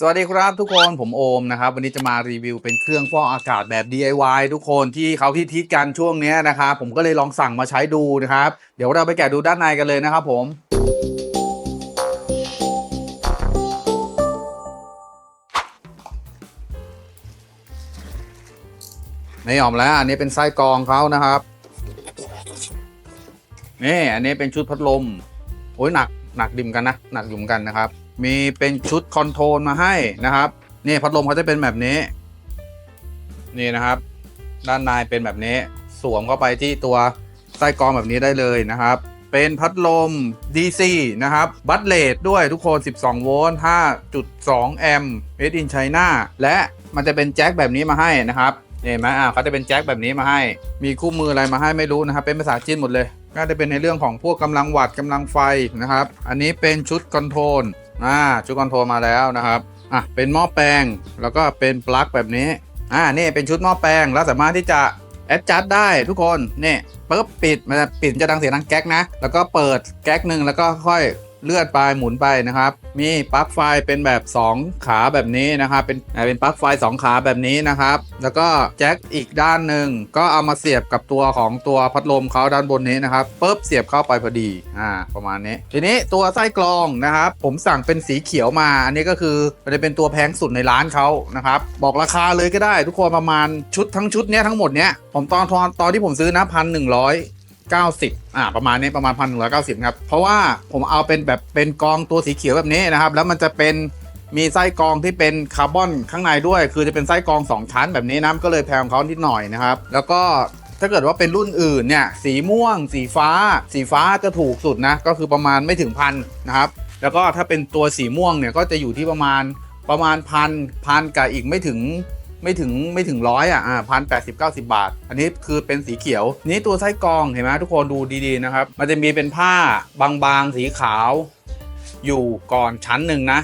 สวัสดีครับทุกคนผมโอมนะครับ วันนี้จะมารีวิวเป็นเครื่องฟอกอากาศแบบ DIY ทุกคนที่เขาที่ทิศกันช่วงนี้นะครับผมก็เลยลองสั่งมาใช้ดูนะครับ เดี๋ยวเราไปแกะดูด้านในกันเลยนะครับผมนี่ออกมแล้วอันนี้เป็นไส้กรองเขานะครับนี่อันนี้เป็นชุดพัดลมโอ้ยหนักหนักดิ่มกันนะหนักอยู่มกันนะครับ มีเป็นชุดคอนโทรลมาให้นะครับนี่พัดลมเขาจะเป็นแบบนี้ นี่นะครับ ด้านในเป็นแบบนี้ สวมเข้าไปที่ตัวไส้กรองแบบนี้ได้เลยนะครับ เป็นพัดลม DC นะครับ บัตเลดด้วยทุกคน 12 โวลต์ 5.2 แอมป์ made in China และมันจะเป็นแจ็คแบบนี้มาให้นะครับเห็นไหมอ่าเขาจะเป็นแจ็คแบบนี้มาให้ มีคู่มืออะไรมาให้ไม่รู้นะครับ เป็นภาษาจีนหมดเลย ก็จะเป็นในเรื่องของพวกกำลังวัดกำลังไฟนะครับ อันนี้เป็นชุดคอนโทรล อ่าชุดคอนโทรลมาแล้วนะครับอะเป็นหม้อแปลงแล้วก็เป็นปลั๊กแบบนี้อ่านี่เป็นชุดหม้อแปลงแล้วสามารถที่จะแอดจัดได้ทุกคนนี่ปึ๊บปิดมันจะปิดจะดังเสียงดังแก๊กนะ แล้วก็เปิดแก๊กหนึ่งแล้วก็ค่อย เลื่อนไปหมุนไปนะครับ มีปลั๊กไฟเป็นแบบ 2 ขาแบบนี้นะครับ เป็นเป็นปลั๊กไฟ 2 ขาแบบนี้นะครับ แล้วก็แจ็คอีกด้านหนึ่งก็เอามาเสียบกับตัวของตัวพัดลมเขาด้านบนนี้นะครับปุ๊บเสียบเข้าไปพอดีอ่าประมาณนี้ทีนี้ตัวไส้กรองนะครับ ผมสั่งเป็นสีเขียวมา อันนี้ก็คือมันจะเป็นตัวแพงสุดในร้านเขานะครับ บอกราคาเลยก็ได้ ทุกคนประมาณชุดทั้งชุดเนี้ยทั้งหมดเนี้ยผมตอนตอนตอนที่ผมซื้อนะพันหนึ่งร้อย 90อ่าประมาณนี้ประมาณพันหนึ่งร้อยเก้าสิบครับ เพราะว่าผมเอาเป็นแบบเป็นกองตัวสีเขียวแบบนี้นะครับ แล้วมันจะเป็นมีไส้กรองที่เป็นคาร์บอนข้างในด้วย คือจะเป็นไส้กรอง 2 ชั้นแบบนี้นะก็เลยแพงของเขานิดหน่อยนะครับ แล้วก็ถ้าเกิดว่าเป็นรุ่นอื่นเนี่ยสีม่วง สีฟ้า สีฟ้าจะถูกสุดนะก็คือประมาณไม่ถึงพันนะครับ แล้วก็ถ้าเป็นตัวสีม่วงเนี่ยก็จะอยู่ที่ประมาณประมาณพันพันกับอีกไม่ถึง ไม่ถึงไม่ถึงร้อยอะอ่าพันแปดสิบเก้าสิบาท อันนี้คือเป็นสีเขียว นี่ตัวไส้กรองเห็นไหมทุกคนดูดีๆนะครับ มันจะมีเป็นผ้าบางๆสีขาว อยู่ก่อนชั้นหนึ่งนะ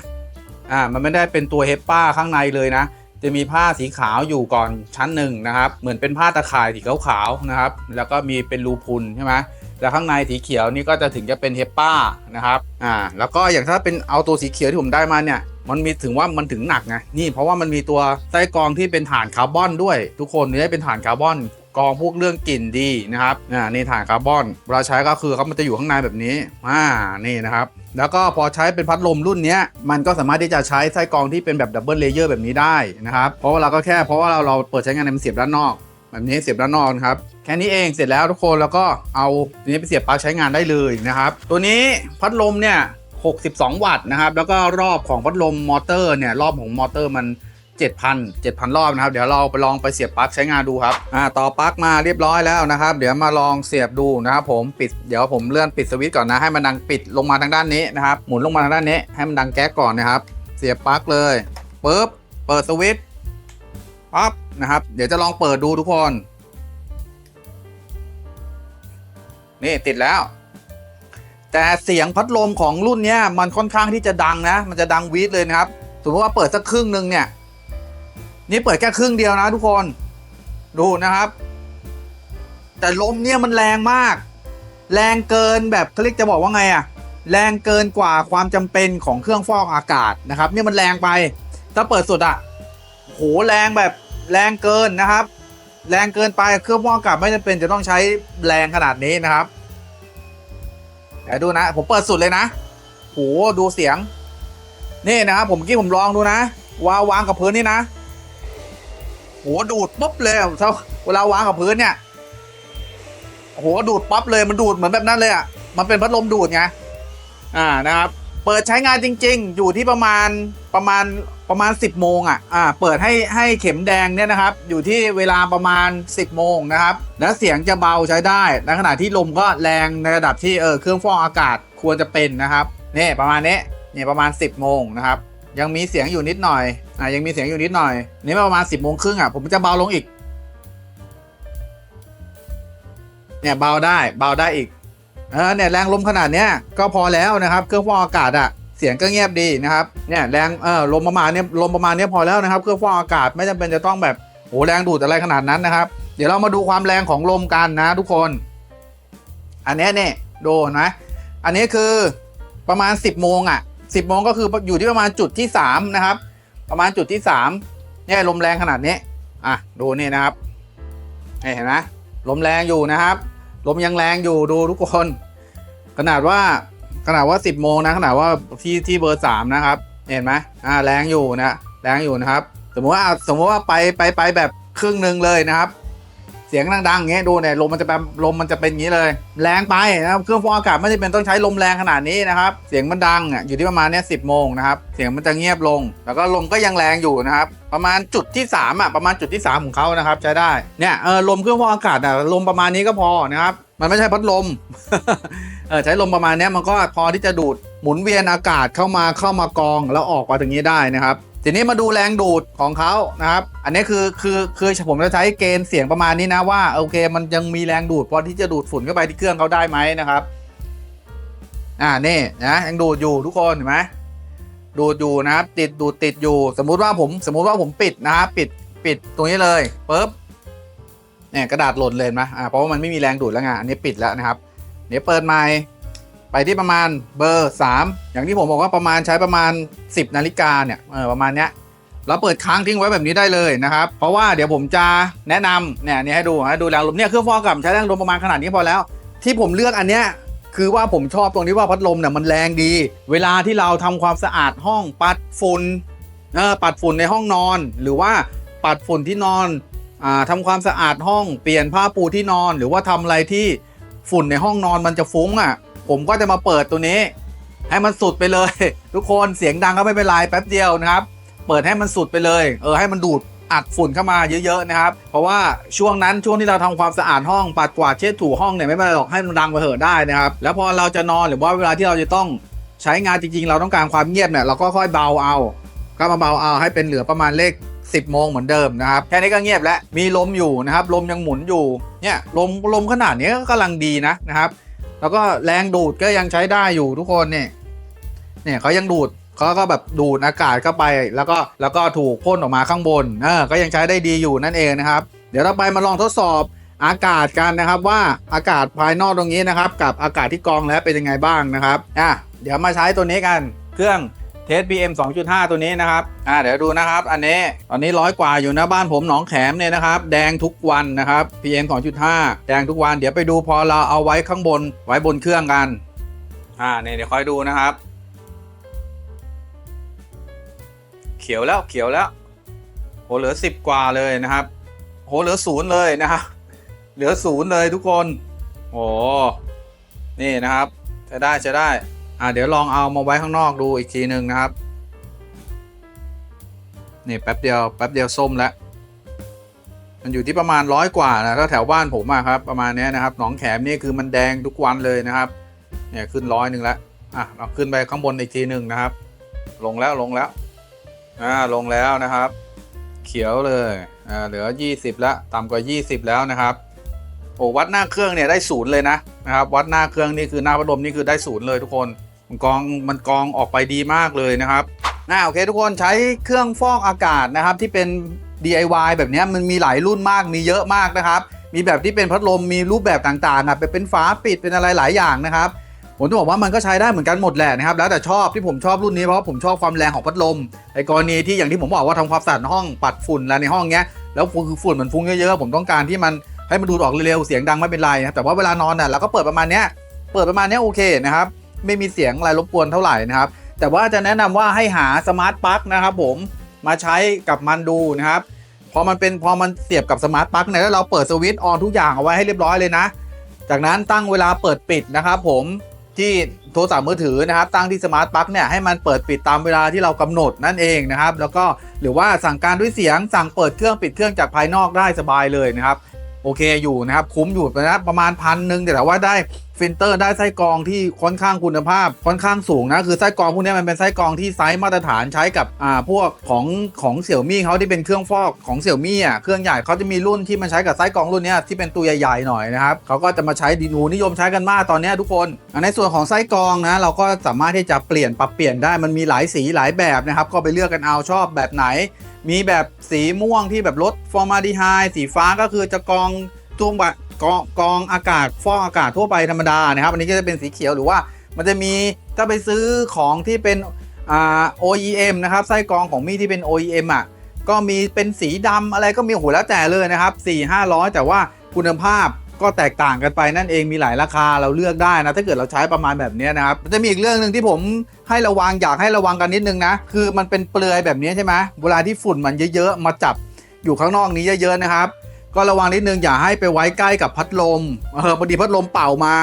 อ่ามันไม่ได้เป็นตัวเฮปป้าข้างในเลยนะ จะมีผ้าสีขาวอยู่ก่อนชั้นหนึ่งนะครับเหมือนเป็นผ้าตะข่ายสีขาวๆนะครับ แล้วก็มีเป็นรูพุนใช่ไหมแล้วข้างในสีเขียวนี่ก็จะถึงจะเป็นเฮปป้านะครับอ่าแล้วก็อย่างถ้าเป็นเอาตัวสีเขียวที่ผมได้มาเนี่ยมันมีถึงว่ามันถึงหนักไงนี่เพราะว่ามันมีตัวไส้กรองที่เป็นฐานคาร์บอนด้วย ทุกคนนี่ได้เป็นฐานคาร์บอนกองพวกเรื่องกลิ่นดีนะครับอ่านี่ฐานคาร์บอนเวลาใช้ก็คือเขามันจะอยู่ข้างในแบบนี้อ่านี่นะครับ แล้วก็พอใช้เป็นพัดลมรุ่นนี้มันก็สามารถที่จะใช้ไส้กรองที่เป็นแบบดับเบิลเลเยอร์แบบนี้ได้นะครับ เพราะว่าเราก็แค่เพราะว่าเราเราเปิดใช้งานในมันเสียบด้านนอก แบบนี้เสียบด้านนอกนะครับแค่นี้เองเสร็จแล้วทุกคนแล้วก็เอาตัวนี้ไปเสียบปลั๊กใช้งานได้เลยนะครับ ตัวนี้พัดลมเนี่ย 62 วัตต์นะครับ แล้วก็รอบของพัดลมมอเตอร์เนี่ยรอบของมอเตอร์มัน 7,000 7,000 รอบนะครับ เดี๋ยวเราไปลองไปเสียบปลั๊กใช้งานดูครับอ่าต่อปลั๊กมาเรียบร้อยแล้วนะครับ เดี๋ยวมาลองเสียบดูนะครับผมปิดเดี๋ยวผมเลื่อนปิดสวิตช์ก่อนนะให้มันดังปิดลงมาทางด้านนี้นะครับหมุนลงมาทางด้านนี้ให้มันดังแก๊กก่อนนะครับ เสียบปลั๊กเลยปึ๊บเปิดสวิตช์ปั๊บนะครับเดี๋ยวจะลองเปิดดูทุกคน นี่ติดแล้ว แต่เสียงพัดลมของรุ่นนี้มันค่อนข้างที่จะดังนะ มันจะดังวีดเลยนะครับ สมมติว่าเปิดสักครึ่งหนึ่งเนี่ย นี่เปิดแค่ครึ่งเดียวนะทุกคน ดูนะครับ แต่ลมเนี่ยมันแรงมาก แรงเกินแบบเขาเรียกจะบอกว่าไงอะแรงเกินกว่าความจำเป็นของเครื่องฟอกอากาศนะครับเนี่ยมันแรงไป ถ้าเปิดสุดอะโหแรงแบบแรงเกินนะครับ แรงเกินไปเครื่องฟอกอากาศไม่จำเป็นจะต้องใช้แรงขนาดนี้นะครับ เดี๋ยวดูนะ ผมเปิดสุดเลยนะโหดูเสียง นี่นะครับผมเมื่อกี้ผมลองดูนะ วางวางกับพื้นนี่นะโหดูดปุ๊บเลยอะถ้าเวลาวางกับพื้นเนี่ยโหดูดปั๊บเลยมันดูดเหมือนแบบนั้นเลยอะมันเป็นพัดลมดูดไงอ่านะครับ เปิดใช้งานจริง ๆ อยู่ที่ประมาณประมาณ ประมาณ 10 โมงอะอ่าเปิดให้ให้เข็มแดงเนี่ยนะครับ อยู่ที่เวลาประมาณ 10 โมงนะครับ แล้วเสียงจะเบาใช้ได้ในขณะที่ลมก็แรงในระดับที่เออเครื่องฟอกอากาศควรจะเป็นนะครับเนี่ยประมาณนี้เนี่ยประมาณ 10 โมงนะครับ ยังมีเสียงอยู่นิดหน่อยอ่ายังมีเสียงอยู่นิดหน่อย นี่ประมาณ 10 โมงครึ่งอะผมจะเบาลงอีกเนี่ยเบาได้เบาได้อีกเออเนี่ยแรงลมขนาดเนี้ยก็พอแล้วนะครับ เครื่องฟอกอากาศอะ เสียงก็เงียบดีนะครับเนี่ยแรงเออลมประมาณเนี้ยลมประมาณเนี้ยพอแล้วนะครับเครื่องฟอกอากาศไม่จำเป็นจะต้องแบบโหแรงดูดอะไรขนาดนั้นนะครับ เดี๋ยวเรามาดูความแรงของลมกันนะทุกคน อันนี้เนี่ยดูเห็นะอันนี้คือประมาณ 10โมงอะ10โมงก็คืออยู่ที่ประมาณจุดที่3นะครับ ประมาณจุดที่สามเนี่ยลมแรงขนาดนี้อะดูนี่นะครับเห็นไหมลมแรงอยู่นะครับ ลมยังแรงอยู่ดูทุกคน ขนาดว่า ขนาดว่า 10 โมงนะขนาดว่าที่ที่เบอร์สามนะครับ เห็นไหมอ่าแรงอยู่นะแรงอยู่นะครับ สมมติว่าสมมติว่าไปไปไปแบบครึ่งหนึ่งเลยนะครับ เสียงดังๆอย่างเงี้ยดูเนี่ยลมมันจะแบบลมมันจะเป็นอย่างนี้เลย แรงไปนะครับเครื่องฟอกอากาศไม่จำเป็นต้องใช้ลมแรงขนาดนี้นะครับ เสียงมันดังอะอยู่ที่ประมาณเนี้ยสิบโมงนะครับ เสียงมันจะเงียบลง แล้วก็ลมก็ยังแรงอยู่นะครับ ประมาณจุดที่สามอะประมาณจุดที่สามของเขานะครับใช้ได้เนี่ยเออลมเครื่องฟอกอากาศอะลมประมาณนี้ก็พอนะครับ มันไม่ใช่พัดลม เออใช้ลมประมาณนี้มันก็พอที่จะดูดหมุนเวียนอากาศเข้ามาเข้ามากองแล้วออกมาตรงนี้ได้นะครับ ทีนี้มาดูแรงดูดของเขานะครับ อันนี้คือคือคือผมจะใช้เกณฑ์เสียงประมาณนี้นะว่าโอเค มันยังมีแรงดูดพอที่จะดูดฝุ่นเข้าไปที่เครื่องเขาได้ไหมนะครับ อ่านี่นะยังดูดอยู่ทุกคนเห็นไหมดูดอยู่นะครับ ติดดูดติดอยู่ สมมุติว่าผมสมมุติว่าผมปิดนะครับปิดปิดตรงนี้เลยปุ๊บ เนี่ยกระดาษหล่นเลยนไหมอ่าเพราะว่ามันไม่มีแรงดูดแล้วไงอันนี้ปิดแล้วนะครับ เดี๋ยวเปิดใหม่ไปที่ประมาณเบอร์ 3 อย่างที่ผมบอกว่าประมาณใช้ประมาณ 10 นาฬิกาเนี่ยเออประมาณเนี้ยเราเปิดค้างทิ้งไว้แบบนี้ได้เลยนะครับ เพราะว่าเดี๋ยวผมจะแนะนำเนี่ยนี่ให้ดูให้ดูแรงลมเนี่ยเครื่องฟอกอากาศใช้แรงลมประมาณขนาดนี้พอแล้ว ที่ผมเลือกอันเนี้ยคือว่าผมชอบตรงที่ว่าพัดลมเนี่ยมันแรงดี เวลาที่เราทำความสะอาดห้องปัดฝุ่นเออปัดฝุ่นในห้องนอน หรือว่าปัดฝุ่นที่นอน อ่าทำความสะอาดห้องเปลี่ยนผ้าปูที่นอน หรือว่าทำอะไรที่ฝุ่นในห้องนอนมันจะฟุ้งอะ ผมก็จะมาเปิดตัวนี้ ให้มันสุดไปเลย ทุกคนเสียงดังก็ไม่เป็นไรแป๊บเดียวนะครับ เปิดให้มันสุดไปเลยเออให้มันดูดอัดฝุ่นเข้ามาเยอะๆนะครับ เพราะว่าช่วงนั้นช่วงที่เราทำความสะอาดห้องปัดกวาดเช็ดถูห้องเนี่ยไม่เป็นไรหรอกให้มันดังไปเถอะได้นะครับ แล้วพอเราจะนอนหรือว่าเวลาที่เราจะต้องใช้งานจริงๆ เราต้องการความเงียบเนี่ยเราก็ค่อยเบาเอา ก็มาเบาเอาให้เป็นเหลือประมาณเลข 10 โมงเหมือนเดิมนะครับแค่นี้ก็เงียบแล้วมีลมอยู่นะครับลมยังหมุนอยู่เนี่ยลมลมขนาดนี้ก็กำลังดีนะนะครับแล้วก็แรงดูดก็ยังใช้ได้อยู่ทุกคนเนี่ยเนี่ยเขายังดูดเขาก็แบบดูดอากาศเข้าไปแล้วก็แล้วก็ถูกพ่นออกมาข้างบนเออก็ยังใช้ได้ดีอยู่นั่นเองนะครับเดี๋ยวเราไปมาลองทดสอบอากาศกันนะครับว่าอากาศภายนอกตรงนี้นะครับ กับอากาศที่กองแล้วเป็นยังไงบ้างนะครับอะเดี๋ยวมาใช้ตัวนี้กันเครื่อง ทส PM 2.5 ตัวนี้นะครับ อ่า เดี๋ยวดูนะครับ อันนี้ ตอนนี้ร้อยกว่าอยู่นะบ้านผมหนองแขมเนี่ยนะครับ แดงทุกวันนะครับ PM 2.5 แดงทุกวัน เดี๋ยวไปดูพอเราเอาไว้ข้างบน ไว้บนเครื่องกัน อ่าเนี่ยเดี๋ยวคอยดูนะครับ เขียวแล้ว เขียวแล้ว โห เหลือ 10 กว่าเลยนะครับ โห เหลือศูนย์เลยนะครับ เหลือศูนย์เลยทุกคนโอ้นี่นะครับ จะได้ จะได้ อ่าเดี๋ยวลองเอามาไว้ข้างนอกดูอีกทีหนึ่งนะครับ นี่แป๊บเดียวแป๊บเดียวส้มแล้ว มันอยู่ที่ประมาณร้อยกว่านะถ้าแถวบ้านผมอะครับประมาณนี้นะครับหนองแขมนี่คือมันแดงทุกวันเลยนะครับ เนี่ยขึ้นร้อยหนึ่งแล้วอะเราขึ้นไปข้างบนอีกทีหนึ่งนะครับ ลงแล้วลงแล้วอ่าลงแล้วนะครับ เขียวเลยอ่าเหลือ 20 แล้วต่ำกว่า 20 แล้วนะครับโอ้วัดหน้าเครื่องเนี่ยได้ศูนย์เลยนะนะครับ วัดหน้าเครื่องนี่คือหน้าพัดลมนี่คือได้ศูนย์เลยทุกคน มันกองมันกองออกไปดีมากเลยนะครับอ่าโอเคทุกคนใช้เครื่องฟอกอากาศนะครับที่เป็น DIY แบบนี้มันมีหลายรุ่นมากมีเยอะมากนะครับ มีแบบที่เป็นพัดลมมีรูปแบบต่างๆอะเป็นเป็นฝาปิดเป็นอะไรหลายอย่างนะครับผมจะบอกว่ามันก็ใช้ได้เหมือนกันหมดแหละนะครับ แล้วแต่ชอบที่ผมชอบรุ่นนี้เพราะผมชอบความแรงของพัดลมไอ้กรณีที่อย่างที่ผมบอกว่าทำความสะอาดห้องปัดฝุ่นอะไรในห้องเนี้ยแล้วคือฝุ่นมันฟุ้งเยอะๆผมต้องการที่มันให้มันดูดออกเร็วๆเสียงดังไม่เป็นไรนะครับแต่ว่าเวลานอนน่ะเราก็เปิดประมาณเนี้ยเปิดประมาณเนี้ยโอเคนะครับ ไม่มีเสียงอะไรรบกวนเท่าไหร่นะครับ แต่ว่าจะแนะนำว่าให้หาสมาร์ทปลั๊กนะครับผมมาใช้กับมันดูนะครับพอมันเป็นพอมันเสียบกับสมาร์ทปลั๊กเนี่ยแล้วเราเปิดสวิตช์ออนทุกอย่างเอาไว้ให้เรียบร้อยเลยนะ จากนั้นตั้งเวลาเปิดปิดนะครับผมที่โทรศัพท์มือถือนะครับ ตั้งที่สมาร์ทปลั๊กเนี่ยให้มันเปิดปิดตามเวลาที่เรากำหนดนั่นเองนะครับ แล้วก็หรือว่าสั่งการด้วยเสียงสั่งเปิดเครื่องปิดเครื่องจากภายนอกได้สบายเลยนะครับ โอเคอยู่นะครับ คุ้มอยู่นะประมาณพันหนึ่งแต่ว่าได้ ฟิลเตอร์ได้ไส้กรองที่ค่อนข้างคุณภาพค่อนข้างสูงนะคือไส้กรองพวกนี้มันเป็นไส้กรองที่ไซส์มาตรฐานใช้กับอ่าพวกของของเสี่ยวมี่เขาที่เป็นเครื่องฟอกของเสี่ยวมี่อะเครื่องใหญ่เขาจะมีรุ่นที่มันใช้กับไส้กรองรุ่นเนี้ยที่เป็นตัวใหญ่ๆหน่อยนะครับเขาก็จะมาใช้ดีนูนิยมใช้กันมากตอนนี้ทุกคนอะในส่วนของไส้กรองนะเราก็สามารถที่จะเปลี่ยนปรับเปลี่ยนได้มันมีหลายสีหลายแบบนะครับก็ไปเลือกกันเอาชอบแบบไหน มีแบบสีม่วงที่แบบลดฟอร์มาดีไฮสีฟ้าก็คือจะกรองตัวแบบ กองกองอากาศฟอกอากาศทั่วไปธรรมดานะครับ อันนี้ก็จะเป็นสีเขียวหรือว่ามันจะมีถ้าไปซื้อของที่เป็นอ่า OEM นะครับไส้กรองของมีที่เป็น OEM อะก็มีเป็นสีดำอะไรก็มีโหแล้วแต่เลยนะครับ 4 500 แต่ว่าคุณภาพก็แตกต่างกันไปนั่นเองมีหลายราคาเราเลือกได้นะถ้าเกิดเราใช้ประมาณแบบนี้นะครับจะมีอีกเรื่องหนึ่งที่ผมให้ระวังอยากให้ระวังกันนิดนึงนะ คือมันเป็นเปลือยแบบนี้ใช่ไหมเวลาที่ฝุ่นมันเยอะๆมาจับอยู่ข้างนอกนี้เยอะๆนะครับ ก็ระวังนิดนึงอย่าให้ไปไว้ใกล้กับพัดลมเออพอดีพัดลมเป่ามา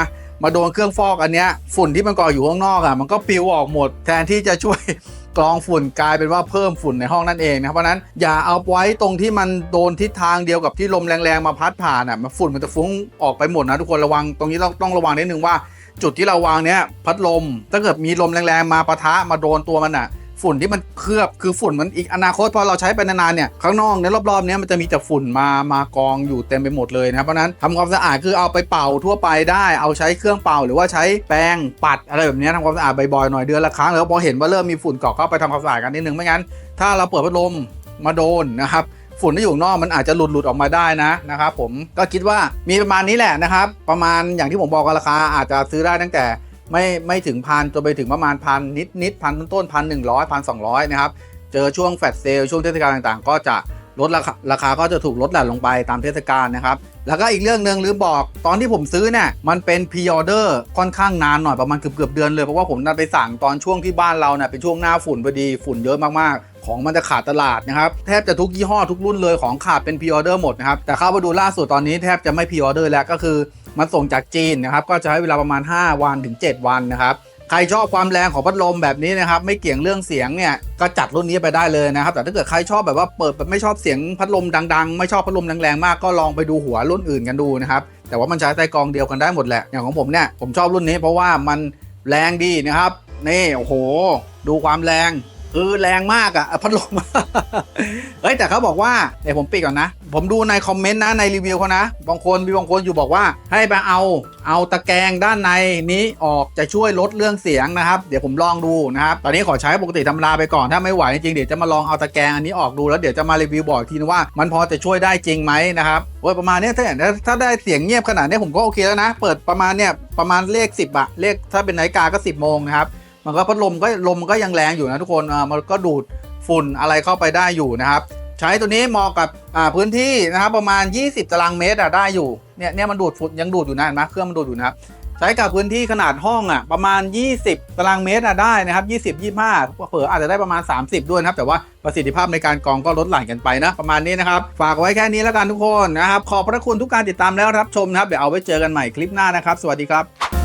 มาโดนเครื่องฟอกอันเนี้ยฝุ่นที่มันก่ออยู่ข้างนอกอะมันก็ปลิวออกหมด แทนที่จะช่วยกรองฝุ่นกลายเป็นว่าเพิ่มฝุ่นในห้องนั่นเองนะครับเพราะฉะนั้นอย่าเอาไว้ตรงที่มันโดนทิศทางเดียวกับที่ลมแรงๆมาพัดผ่านอะมันฝุ่นมันจะฟุ้งออกไปหมดนะทุกคนระวังตรงนี้ต้องต้องระวังนิดนึงว่าจุดที่เราวางเนี้ยพัดลมถ้าเกิดมีลมแรงๆมาปะทะมาโดนตัวมันอะ ฝุ่นที่มันเคลือบคือฝุ่นมันอีกอนาคตพอเราใช้ไปนานๆเนี่ยข้างนอกเนี่ยรอบๆเนี้ยมันจะมีแต่ฝุ่นมามากองอยู่เต็มไปหมดเลยนะครับเพราะนั้นทำความสะอาดคือเอาไปเป่าทั่วไปได้ เอาใช้เครื่องเป่าหรือว่าใช้แป้งปัดอะไรแบบนี้ทำความสะอาดบ่อยๆหน่อยเดือนละครั้งแล้วพอเห็นว่าเริ่มมีฝุ่นเกาะเข้าไปทำความสะอาดกันนิดนึงไม่งั้น ถ้าเราเปิดพัดลมมาโดนนะครับฝุ่นที่อยู่นอกมันอาจจะหลุดหลุดออกมาได้นะนะครับผมก็คิดว่ามีประมาณนี้แหละนะครับ ประมาณอย่างที่ผมบอกกันราคาอาจจะซื้อได้ตั้งแต่ ไม่ไม่ถึงพันจนไปถึงประมาณพันนิดนิดพันต้นพันหนึ่งร้อยพันสองร้อยนะครับ เจอช่วงแฟลชเซลช่วงเทศกาลต่างๆ ก็จะลดราคาราคาก็จะถูกลดหลั่นลงไปตามเทศกาลนะครับ แล้วก็อีกเรื่องหนึ่งลืมบอกตอนที่ผมซื้อเนี่ยมันเป็นพ r ออเดอร์ค่อนข้างนานหน่อยประมาณเกือบเกือบเดือนเลย เพราะว่าผมนัดไปสั่งตอนช่วงที่บ้านเราเนี่ยเป็นช่วงหน้าฝุ่นพอดีฝุ่นเยอะมากๆ ของมันจะขาดตลาดนะครับ แทบจะทุกยี่ห้อทุกรุ่นเลยของขาดเป็นพ r ออเดอร์หมดนะครับ แต่เข้ามาดูล่าสุดตอนนี้แทบจะไม่พ r ออเดอร์แล้วก็คือ มันส่งจากจีนนะครับก็จะให้เวลาประมาณ 5 วันถึง 7 วันนะครับใครชอบความแรงของพัดลมแบบนี้นะครับไม่เกี่ยงเรื่องเสียงเนี่ยก็จัดรุ่นนี้ไปได้เลยนะครับ แต่ถ้าเกิดใครชอบแบบว่าเปิดแบบไม่ชอบเสียงพัดลมดัง ๆ ไม่ชอบพัดลมแรงๆมากก็ลองไปดูหัวรุ่นอื่นกันดูนะครับแต่ว่ามันใช้ไส้กองเดียวกันได้หมดแหละอย่างของผมเนี่ยผมชอบรุ่นนี้เพราะว่ามันแรงดีนะครับนี่โอ้โห ดูความแรง คือแรงมากอะพัดลม เฮ้ยแต่เขาบอกว่าเดี๋ยวผมปิดก่อนนะ ผมดูในคอมเมนต์นะในรีวิวเขานะ บางคนมีบางคนอยู่บอกว่า ให้ไปเอาเอาตะแกรงด้านในนี้ออกจะช่วยลดเรื่องเสียงนะครับ เดี๋ยวผมลองดูนะครับ ตอนนี้ขอใช้ปกติธรรมดาไปก่อน ถ้าไม่ไหวจริงเดี๋ยวจะมาลองเอาตะแกรงอันนี้ออกดูแล้วเดี๋ยวจะมารีวิวบอกทีนึงว่ามันพอจะช่วยได้จริงไหมนะครับโอ้ยประมาณเนี้ยถ้าถ้าได้เสียงเงียบขนาดนี้ผมก็โอเคแล้วนะ เปิดประมาณเนี้ยประมาณเลข 10อะเลขถ้าเป็นนาฬิกาก็ 10โมงนะครับ มันก็พัดลมก็ลมก็ยังแรงอยู่นะทุกคนอ่ามันก็ดูดฝุ่นอะไรเข้าไปได้อยู่นะครับ ใช้ตัวนี้เหมาะกับอ่าพื้นที่นะครับประมาณ 20 ตารางเมตรอะได้อยู่เนี่ยเนี่ยมันดูดฝุ่นยังดูดอยู่นะเห็นไหมเครื่องมันดูดอยู่นะครับใช้กับพื้นที่ขนาดห้องอะประมาณ 20 ตารางเมตรอะได้นะครับ 20 25เผื่ออาจจะได้ประมาณ 30 ด้วยนะครับ แต่ว่าประสิทธิภาพในการกรองก็ลดหลั่นกันไปนะ ประมาณนี้นะครับ ฝากไว้แค่นี้แล้วกันทุกคนนะครับ ขอบพระคุณทุกการติดตามแล้วรับชมนะครับ เดี๋ยวเอาไว้เจอกันใหม่คลิปหน้านะครับ สวัสดีครับ